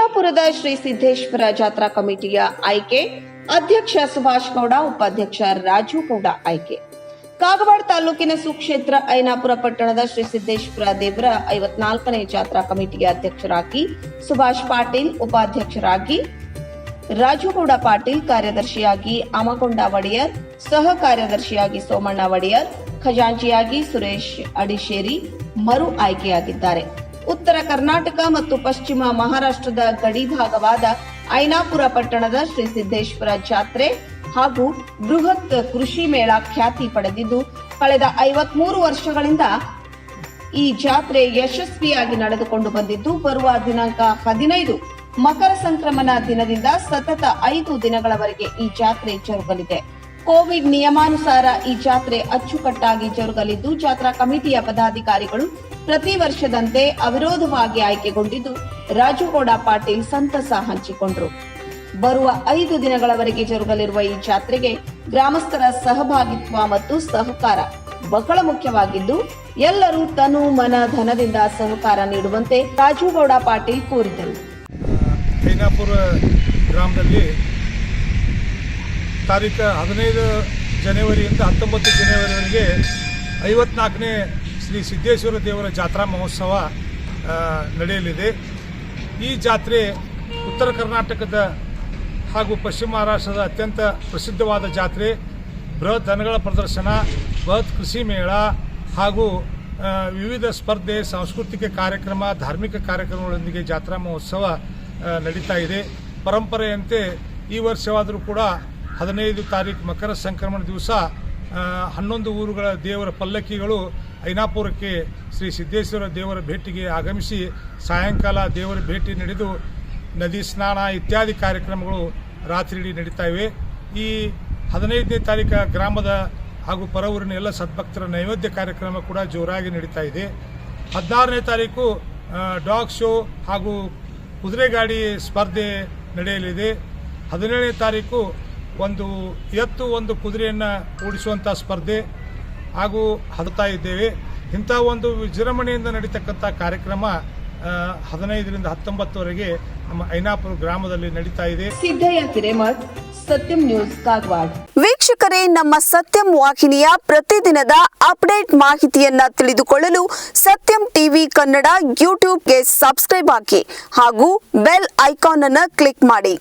ಐನಾಪುರದ ಶ್ರೀ ಸಿದ್ದೇಶ್ವರ ಜಾತ್ರಾ ಕಮಿಟಿಯ ಆಯ್ಕೆ, ಅಧ್ಯಕ್ಷ ಸುಭಾಷ್ ಗೌಡ, ಉಪಾಧ್ಯಕ್ಷ ರಾಜು ಗೌಡ ಆಯ್ಕೆ. ಕಾಗವಾಡ ತಾಲೂಕಿನ ಸುಕ್ಷೇತ್ರ ಐನಾಪುರ ಪಟ್ಟಣದ ಶ್ರೀ ಸಿದ್ದೇಶ್ವರ ದೇವರ ಐವತ್ನಾಲ್ಕನೇ ಜಾತ್ರಾ ಕಮಿಟಿಯ ಅಧ್ಯಕ್ಷರಾಗಿ ಸುಭಾಷ್ ಪಾಟೀಲ್, ಉಪಾಧ್ಯಕ್ಷರಾಗಿ ರಾಜುಗೌಡ ಪಾಟೀಲ್, ಕಾರ್ಯದರ್ಶಿಯಾಗಿ ಅಮಗೊಂಡ ಒಡೆಯರ್, ಸಹ ಕಾರ್ಯದರ್ಶಿಯಾಗಿ ಸೋಮಣ್ಣ ಒಡೆಯರ್, ಖಜಾಂಚಿಯಾಗಿ ಸುರೇಶ್ ಅಡಿಶೇರಿ ಮರು ಆಯ್ಕೆಯಾಗಿದ್ದಾರೆ. ಉತ್ತರ ಕರ್ನಾಟಕ ಮತ್ತು ಪಶ್ಚಿಮ ಮಹಾರಾಷ್ಟ್ರದ ಗಡಿ ಭಾಗವಾದ ಐನಾಪುರ ಪಟ್ಟಣದ ಶ್ರೀ ಸಿದ್ದೇಶ್ವರ ಜಾತ್ರೆ ಹಾಗೂ ಬೃಹತ್ ಕೃಷಿ ಮೇಳ ಖ್ಯಾತಿ ಪಡೆದಿದ್ದು, ಕಳೆದ ಐವತ್ಮೂರು ವರ್ಷಗಳಿಂದ ಈ ಜಾತ್ರೆ ಯಶಸ್ವಿಯಾಗಿ ನಡೆದುಕೊಂಡು ಬಂದಿದ್ದು, ಬರುವ ದಿನಾಂಕ ಹದಿನೈದು ಮಕರ ಸಂಕ್ರಮಣ ದಿನದಿಂದ ಸತತ ಐದು ದಿನಗಳವರೆಗೆ ಈ ಜಾತ್ರೆ ಜರುಗಲಿದೆ. ಕೋವಿಡ್ ನಿಯಮಾನುಸಾರ ಈ ಜಾತ್ರೆ ಅಚ್ಚುಕಟ್ಟಾಗಿ ಜರುಗಲಿದ್ದು, ಜಾತ್ರಾ ಕಮಿಟಿಯ ಪದಾಧಿಕಾರಿಗಳು ಪ್ರತಿ ವರ್ಷದಂತೆ ಅವಿರೋಧವಾಗಿ ಆಯ್ಕೆಗೊಂಡಿದ್ದು, ರಾಜುಗೌಡ ಪಾಟೀಲ್ ಸಂತಸ ಹಂಚಿಕೊಂಡರು. ಬರುವ ಐದು ದಿನಗಳವರೆಗೆ ಜರುಗಲಿರುವ ಈ ಜಾತ್ರೆಗೆ ಗ್ರಾಮಸ್ಥರ ಸಹಭಾಗಿತ್ವ ಮತ್ತು ಸಹಕಾರ ಬಹಳ ಮುಖ್ಯವಾಗಿದ್ದು, ಎಲ್ಲರೂ ತನು ಮನ ಧನದಿಂದ ಸಹಕಾರ ನೀಡುವಂತೆ ರಾಜುಗೌಡ ಪಾಟೀಲ್ ಕೋರಿದರು. ಗ್ರಾಮದಲ್ಲಿ ತಾರೀಕು ಹದಿನೈದು ಜನವರಿಯಿಂದ ಹತ್ತೊಂಬತ್ತು ಜನವರಿವರೆಗೆ ಐವತ್ನಾಲ್ಕನೇ ಶ್ರೀ ಸಿದ್ದೇಶ್ವರ ದೇವರ ಜಾತ್ರಾ ಮಹೋತ್ಸವ ನಡೆಯಲಿದೆ. ಈ ಜಾತ್ರೆ ಉತ್ತರ ಕರ್ನಾಟಕದ ಹಾಗೂ ಪಶ್ಚಿಮ ಮಹಾರಾಷ್ಟ್ರದ ಅತ್ಯಂತ ಪ್ರಸಿದ್ಧವಾದ ಜಾತ್ರೆ. ಬೃಹತ್ ದನಗಳ ಪ್ರದರ್ಶನ, ಬೃಹತ್ ಕೃಷಿ ಮೇಳ ಹಾಗೂ ವಿವಿಧ ಸ್ಪರ್ಧೆ, ಸಾಂಸ್ಕೃತಿಕ ಕಾರ್ಯಕ್ರಮ, ಧಾರ್ಮಿಕ ಕಾರ್ಯಕ್ರಮಗಳೊಂದಿಗೆ ಜಾತ್ರಾ ಮಹೋತ್ಸವ ನಡೀತಾ ಇದೆ. ಪರಂಪರೆಯಂತೆ ಈ ವರ್ಷವಾದರೂ ಕೂಡ ಹದಿನೈದು ತಾರೀಕು ಮಕರ ಸಂಕ್ರಮಣ ದಿವಸ ಹನ್ನೊಂದು ಊರುಗಳ ದೇವರ ಪಲ್ಲಕ್ಕಿಗಳು ಐನಾಪುರಕ್ಕೆ ಶ್ರೀ ಸಿದ್ದೇಶ್ವರ ದೇವರ ಭೇಟಿಗೆ ಆಗಮಿಸಿ ಸಾಯಂಕಾಲ ದೇವರ ಭೇಟಿ ನಡೆದು ನದಿ ಸ್ನಾನ ಇತ್ಯಾದಿ ಕಾರ್ಯಕ್ರಮಗಳು ರಾತ್ರಿ ನಡೀತಾ ಇವೆ. ಈ ಹದಿನೈದನೇ ತಾರೀಕ ಗ್ರಾಮದ ಹಾಗೂ ಪರವೂರಿನ ಎಲ್ಲ ಸದ್ಭಕ್ತರ ನೈವೇದ್ಯ ಕಾರ್ಯಕ್ರಮ ಕೂಡ ಜೋರಾಗಿ ನಡೀತಾ ಇದೆ. ಹದಿನಾರನೇ ತಾರೀಕು ಡಾಗ್ ಶೋ ಹಾಗೂ ಕುದುರೆ ಗಾಡಿ ಸ್ಪರ್ಧೆ ನಡೆಯಲಿದೆ. ಹದಿನೇಳನೇ ತಾರೀಕು ಒಂದು ಎತ್ತು ಒಂದು ಕುದುರೆಯನ್ನು ಓಡಿಸುವಂಥ ಸ್ಪರ್ಧೆ ಹಾಗೂ ಹಡ್ತಾ ಇದ್ದೇವೆ. ಇಂಥ ಒಂದು ವಿಜೃಂಭಣೆಯಿಂದ ನಡೀತಕ್ಕಂಥ ಕಾರ್ಯಕ್ರಮ ಹದಿನೈದರಿಂದ ಹತ್ತೊಂಬತ್ತುವರೆಗೆ ನಮ್ಮ ಐನಾಪುರ ಗ್ರಾಮದಲ್ಲಿ ನಡೀತಾ ಇದೆ. ಸಿದ್ದಯ್ಯ ಹಿರೇಮಠ್ ಸತ್ಯಂ ನ್ಯೂಸ್ ಕಾಗವಾಡ. ವೀಕ್ಷಕರೇ ನಮ್ಮ ಸತ್ಯಂ ವಾಹಿನಿಯ ಪ್ರತಿದಿನದ ಅಪ್ಡೇಟ್ ಮಾಹಿತಿಯನ್ನ ತಿಳಿದುಕೊಳ್ಳಲು ಸತ್ಯಂ ಟಿವಿ ಕನ್ನಡ ಯೂಟ್ಯೂಬ್ಗೆ ಸಬ್ಸ್ಕ್ರೈಬ್ ಹಾಕಿ ಹಾಗೂ ಬೆಲ್ ಐಕಾನ್ ಅನ್ನು ಕ್ಲಿಕ್ ಮಾಡಿ.